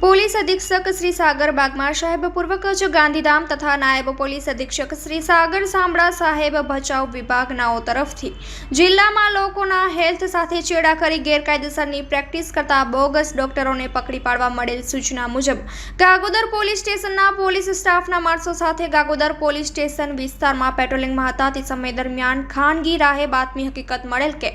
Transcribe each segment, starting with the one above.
Police. અધિક્ષક શ્રી સાગર બાગમાર સાહેબ, પૂર્વ કચ્છ ગાંધીધામ તથા નાયબ પોલીસ અધિક્ષક શ્રી સાગર સાંભળા સાહેબ ભચાઉ વિભાગનાઓ તરફથી જિલ્લામાં લોકોના હેલ્થ સાથે ચેડા કરી ગેરકાયદેસરની પ્રેક્ટિસ કરતા બોગસ ડોક્ટરોને પકડી પાડવા મળેલ સૂચના મુજબ, ગાગોદર પોલીસ સ્ટેશનના પોલીસ સ્ટાફના માણસો સાથે ગાગોદર પોલીસ સ્ટેશન વિસ્તારમાં પેટ્રોલિંગમાં હતા. તે સમય દરમિયાન ખાનગી રાહે બાતમી હકીકત મળેલ કે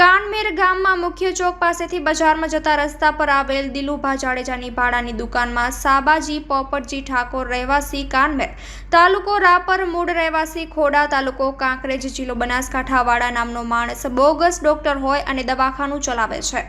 કાનમેર ગામમાં મુખ્ય ચોક પાસેથી બજારમાં જતા રસ્તા પર આવેલ દિલુભા જાડેજાની ભાડાની દુકાનમાં સાબાજી, પોપટજી ઠાકોર રહેવાસી કાનમેર, તાલુકો રાપર મૂળ રહેવાસી ખોડા, તાલુકો કાંકરેજ જિલ્લો બનાસકાંઠાવાળા નામનો માણસ બોગસ ડોક્ટર હોય અને દવાખાનું ચલાવે છે.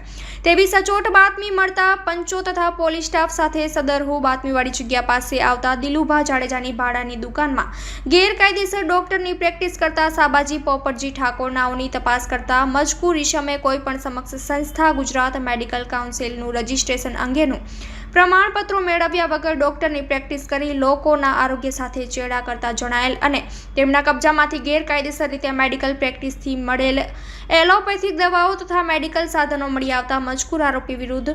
તેવી સચોટ બાતમી મળતા પંચો તથા પોલીસ સ્ટાફ સાથે સદરહુ બાતમીવાળી જગ્યા પાસે આવતા દિલુભા જાડેજાની ભાડાની દુકાનમાં ગેરકાયદેસર ડોક્ટરની પ્રેક્ટિસ કરતા સાબાજી, પોપટજી ઠાકોર નાઓની તપાસ કરતા મજકૂર ઇસમે કોઈ પણ સમક્ષ સંસ્થા ગુજરાત મેડિકલ કાઉન્સિલનું રજિસ્ટ્રેશન અંગેનું પ્રમાણપત્રો મેળવ્યા વગર ડોક્ટરની પ્રેક્ટિસ કરી લોકોના આરોગ્ય સાથે ચેડા કરતા જણાયેલ અને તેમના કબજામાંથી ગેરકાયદેસર રીતે મેડિકલ પ્રેક્ટિસથી મળેલ એલોપેથિક દવાઓ તથા મેડિકલ સાધનો મળી આવતા મજકૂર આરોપી વિરુદ્ધ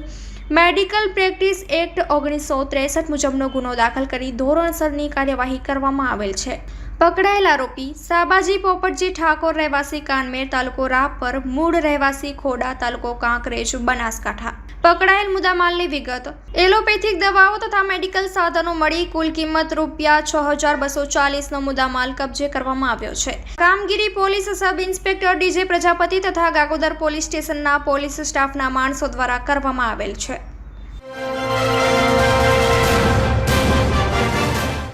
મેડિકલ પ્રેક્ટિસ એક્ટ ઓગણીસો ત્રેસઠ મુજબનો ગુનો દાખલ કરી ધોરણસરની કાર્યવાહી કરવામાં આવેલ છે. પકડાયેલ આરોપી સાબાજી પોપટજી ઠાકોર રહેવાસી કાનમેર તાલુકો રાપર, મૂળ રહેવાસી ખોડા તાલુકો કાંકરેજ, બનાસકાંઠા. પકડાયેલ મુદ્દામાલની વિગત. એલોપેથિક દવાઓ તથા મેડિકલ સાધનો મળી કુલ કિંમત રૂપિયા છ હજાર બસો ચાલીસનો મુદ્દામાલ કબજે કરવામાં આવ્યો છે. કામગીરી police sub inspector DJ Prajapati તથા ગાગોદર પોલીસ સ્ટેશનના પોલીસ સ્ટાફના માણસો દ્વારા કરવામાં આવેલ છે.